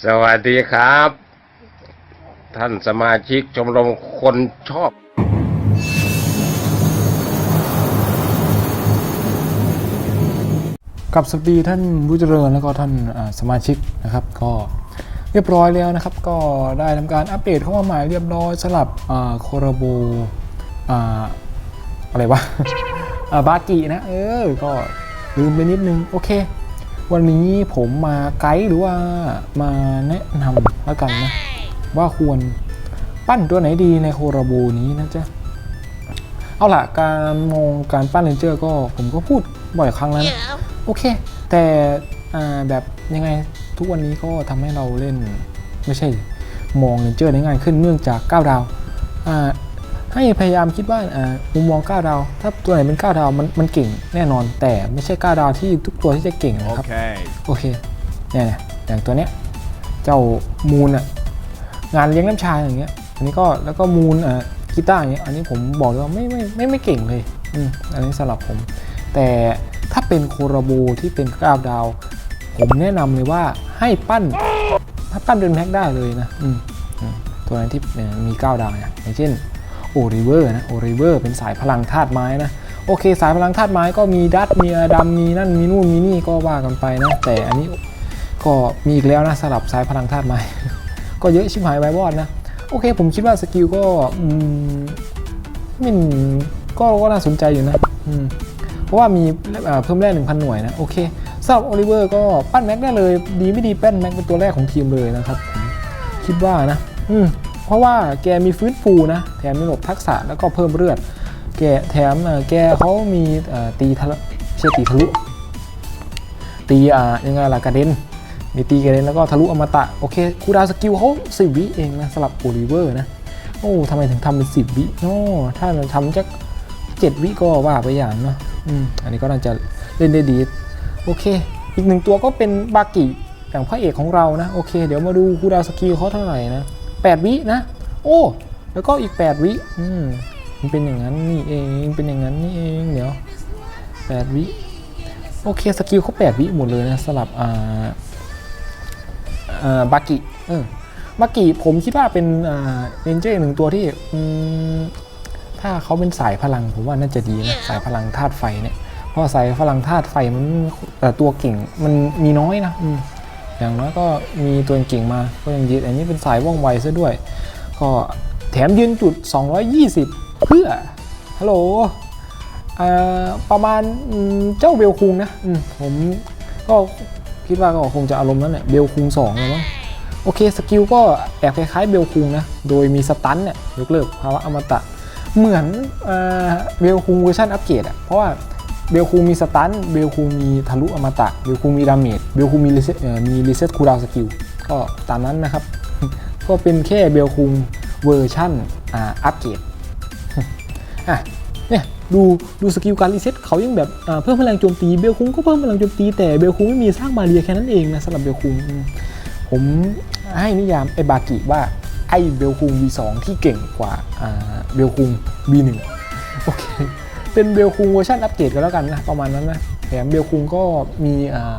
สวัสดีครับ ท่านสมาชิกชมรมคนชอบ กับสวัสดีท่านผู้เจริญแล้วก็ท่านสมาชิกนะครับ ก็เรียบร้อยแล้วนะครับ ก็ได้ทำการอัปเดตเข้ามาใหม่เรียบร้อยสลับโคโรโบอะไรวะบากินะ เออ ก็ลืมไปนิดนึง โอเค วันนี้ผมมาไกด์หรือว่ามาแนะนำแล้วกันนะ ว่าควรปั้นตัวไหนดีในโคโรโบนี้นะจ๊ะ เอาล่ะ การมองการปั้นเลนเจอร์ก็ผมก็พูดบ่อยครั้งแล้วนะโอเค แต่อ่าแบบยังไงทุกวันนี้ก็ทำให้เราเล่นไม่ใช่มองเลนเจอร์ได้ง่ายขึ้นเนื่องจาก9ดาวอ่า ให้พยายามคิดว่าอ่ามุมมอง9ดาว ถ้าตัวไหนเป็น9ดาวมันมันเก่งแน่นอน แต่ไม่ใช่9ดาวที่ทุกตัวที่จะเก่งนะครับ Okay. โอเคเนี่ยเนี่ยอย่างตัวเนี้ยเจ้ามูนอะงานเลี้ยงน้ำชาอย่างเงี้ย อันนี้ก็แล้วก็มูนอะกีตาร์อย่างเงี้ยอันนี้ผมบอกเลยว่าไม่ไม่ไม่ไม่เก่งเลยอืมอันนี้สำหรับผม แต่ถ้าเป็นโคราโบที่เป็นกราฟดาว ผมแนะนำเลยว่าให้ปั้นถ้าปั้นเป็นแพ็คได้เลยนะอืมอืมตัวนั้นที่เนี่ยมี9ดาวเนี่ยอย่างเช่น โอริเวอร์นะโอริเวอร์เป็นสายพลังธาตุไม้นะโอเค สายพลังธาตุไม้ก็มีดัตมีอดัมมีนั่นมีนู่นมีนี่ก็ว่ากันไปนะแต่อันนี้ก็มีอีกแล้วนะสลับสายพลังธาตุไม้ ก็เยอะชิบหายไวบอดนะโอเค ผมคิดว่าสกิลก็อืมมันก็ก็น่าสนใจอยู่นะอืมเพราะว่ามีเพิ่มแร่1,000 หน่วยนะโอเคสำหรับโอลิเวอร์ก็ปั้นแม็กได้เลย ดีไม่ดีแป้นแม็กเป็นตัวแรกของทีมเลยนะครับ คิดว่านะ อืม เพราะว่าแกมีฟื้นฟูนะ แถมมีหลบทักษะแล้วก็เพิ่มเลือด แกแถมแกเขามีตีทะลุไม่ใช่ตีทะลุ ตีอ่ายังไงล่ะกระเด็น มีตีกระเด็นแล้วก็ทะลุอมตะ โอเคคูดาวสกิลเขาสิบวิเองนะสำหรับโอลิเวอร์นะ โอ้ทำไมถึงทำเป็นสิบวิโอ้ถ้ามันทำจักเจ็ดวิก็ว่าไปอย่างเนาะอืมอันนี้ก็น่าจะเล่นได้ดี โอเค อีกหนึ่งตัวก็เป็นบากิอย่างพระเอกของเรานะ โอเค เดี๋ยวมาดูคูดาวสกิลเขาเท่าไหร่นะ แปดวินะ โอ้ แล้วก็อีก 8 วิอืมมันเป็นอย่างนั้นนี่เอง เป็นอย่างนั้นนี่เองเดี๋ยว8วิโอเคสกิลเขา8วิหมดเลยนะสลับอ่าอ่าบากิเออบากิผมคิดว่าเป็นอ่าเรนเจอร์หนึ่งตัวที่อืมถ้าเขาเป็นสายพลังผมว่าน่าจะดีนะสายพลังธาตุไฟเนี่ยเพราะสายพลังธาตุไฟมันแต่ตัวเก่งมันมีน้อยนะอืม อย่างน้อยก็มีตัวเก่งมาก็ยังยืนอันนี้เป็นสายว่องไวซะด้วย ก็แถมยืนจุด 220 เพื่อฮัลโหลอ่อประมาณเจ้าเบลคุงนะผมก็คิดว่าก็คงจะอารมณ์นั้นแหละเบลคุง2แล้วมั้งโอเคสกิลก็แอบคล้ายๆเบลคุงนะ โดยมีสตันเนี่ยยกเลิกภาวะอมตะ เหมือนเอ่อเบลคุงเวอร์ชันอัปเกรดอะเพราะว่า เบลคุงมีสตันเบลคุงมีทะลุอมตะ เบลคุงมีดาเมจ เบลคุงมีรีเซ็ตมีรีเซ็ตคูลดาวสกิล ก็ตามนั้นนะครับ ก็เป็นแค่เบลคุงเวอร์ชั่นอัปเกรดอะเนี่ยดูดูสกิลการรีเซ็ตเขายังแบบเพิ่มพลังโจมตีเบลคุงก็เพิ่มพลังโจมตีแต่เบลคุงไม่มีสร้างบาเรียแค่นั้นเองนะสำหรับเบลคุงอืมผมให้นิยามไอ้บากิว่าไอ้เบลคุง V2 ที่เก่งกว่าอ่าเบลคุง V1 โอเค เป็นเบลคุงเวอร์ชันอัปเกรดกันแล้วกันนะ ประมาณนั้นนะแถมเบลคุงก็มีอ่า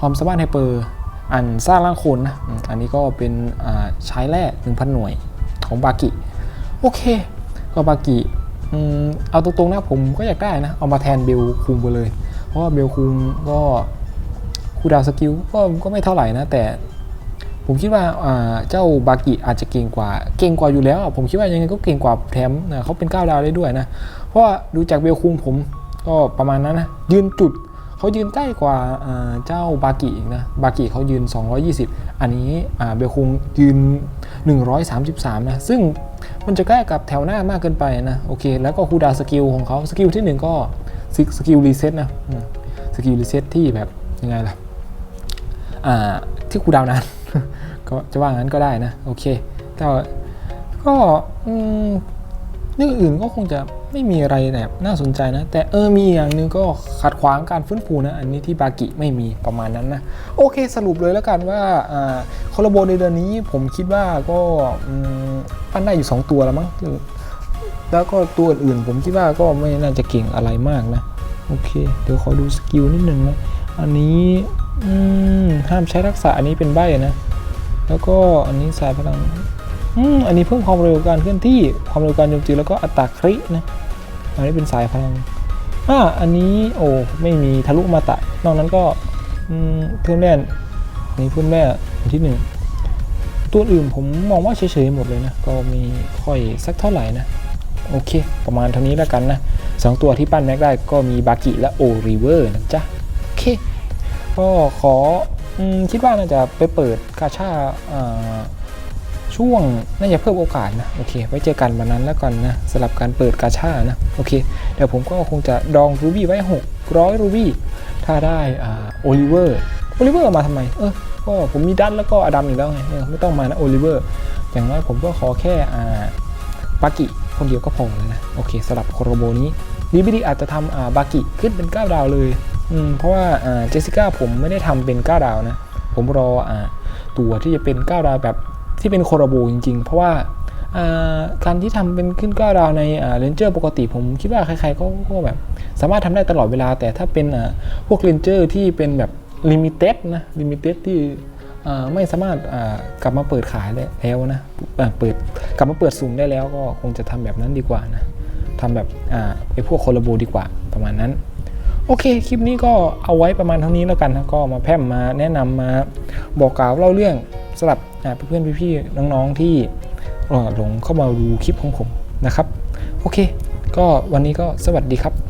ความสามารถไฮเปอร์อันสร้างร่างคนนะ อันนี้ก็เป็นใช้แร่1,000 หน่วยของบากิโอเค ก็บากิเอาตรงๆนะผมก็อยากได้นะ เอามาแทนเบลคุงไปเลย เพราะว่าเบลคุงก็คูดาวสกิลก็ก็ไม่เท่าไหร่นะ แต่ ผมคิดว่าเจ้าบากิอาจจะเก่งกว่า เก่งกว่าอยู่แล้ว ผมคิดว่ายังไงก็เก่งกว่าแถมเขาเป็น9ดาวได้ด้วยนะ เพราะว่าดูจากเบลคุงผมก็ประมาณนั้นนะ ยืนจุดเขายืนใกล้กว่าเจ้าบากิอีกนะ บากิเขายืน 220 อันนี้เบลคุงยืน 133 นะ ซึ่งมันจะใกล้กับแถวหน้ามากเกินไปนะ โอเค แล้วก็คูดาสกิลของเขาสกิลที่ 1 ก็สกิลรีเซ็ตนะสกิลรีเซ็ตที่แบบยังไงล่ะที่คูดาวนาน ก็จะว่างั้นก็ได้นะ โอเคก็ก็เรื่องอื่นก็คงจะไม่มีอะไรแบบน่าสนใจนะ แต่เออมีอย่างหนึงก็ขัดขวางการฟื้นฟูนะ อันนี้ที่บากิไม่มีประมาณนั้นนะ โอเคสรุปเลยแล้วกันว่าคอลโบในเดือนนี้ผมคิดว่าก็ปั้นได้อยู่ 2 ตัวแล้วมั้งแล้วก็ตัวอื่นๆผมคิดว่าก็ไม่น่าจะเก่งอะไรมากนะ โอเค เดี๋ยวขอดูสกิลนิดนึงนะ อันนี้ห้ามใช้ทักษะอันนี้เป็นใบนะ แล้วก็อันนี้สายพลังอืมอันนี้เพิ่มความเร็วการเคลื่อนที่ความเร็วการโจมตีแล้วก็อัตราครินะอันนี้เป็นสายพลังอ่าอันนี้โอ้ไม่มีทะลุมาตะ นอกนั้นก็เพิ่มแน่นอันนี้เพิ่มแน่อันที่หนึ่งตัวอื่นผมมองว่าเฉยๆหมดเลยนะ ก็มีค่อยสักเท่าไหร่นะ โอเค ประมาณเท่านี้แล้วกันนะสองตัวที่ปั้นแม็กได้ก็มีบากิและโอริเวอร์นะจ๊ะ โอเค ก็ขอ คิดว่าน่าจะไปเปิดกาชาช่วงน่าจะเพิ่มโอกาสนะโอเค ไว้เจอกันวันนั้นแล้วกันนะสำหรับการเปิดกาชานะโอเค เดี๋ยวผมก็คงจะดองรูบี้ไว้ 600 รูบี้ถ้าได้อ่าโอลิเวอร์โอลิเวอร์มาทำไมเออก็ผมมีดันแล้วก็อดัมอีกแล้วไงเออไม่ต้องมานะโอลิเวอร์อย่างน้อยผมก็ขอแค่อ่าบากิคนเดียวก็พอแล้วนะโอเคสำหรับโคโรโบนี้ดีบิดีอาจจะทำอ่าบากิขึ้นเป็น 9 ดาวเลย อืมเพราะว่าเจสสิก้าผมไม่ได้ทำเป็น9ดาวนะ ผมรออ่าตัวที่จะเป็น9ดาวแบบที่เป็นโคโรโบจริง ๆ เพราะว่าการที่ทำเป็นขึ้น9ดาวในเรนเจอร์ปกติผมคิดว่าใครๆก็ก็แบบ สามารถทำได้ตลอดเวลา แต่ถ้าเป็นพวกเรนเจอร์ที่เป็นแบบลิมิเต็ดนะลิมิเต็ดที่ไม่สามารถกลับมาเปิดขายได้แล้วนะเปิดกลับมาเปิดสูงได้แล้วก็คงจะทำแบบนั้นดีกว่านะทำแบบไอ้พวกโคลาโบดีกว่าประมาณนั้น โอเค คลิปนี้ก็เอาไว้ประมาณเท่านี้แล้วกันนะก็มาแพร่มมาแนะนำมาบอกกล่าวเล่าเรื่องสำหรับเพื่อนๆพี่ๆน้องๆที่หลงเข้ามาดูคลิปของผมนะครับ โอเค ก็วันนี้ก็สวัสดีครับ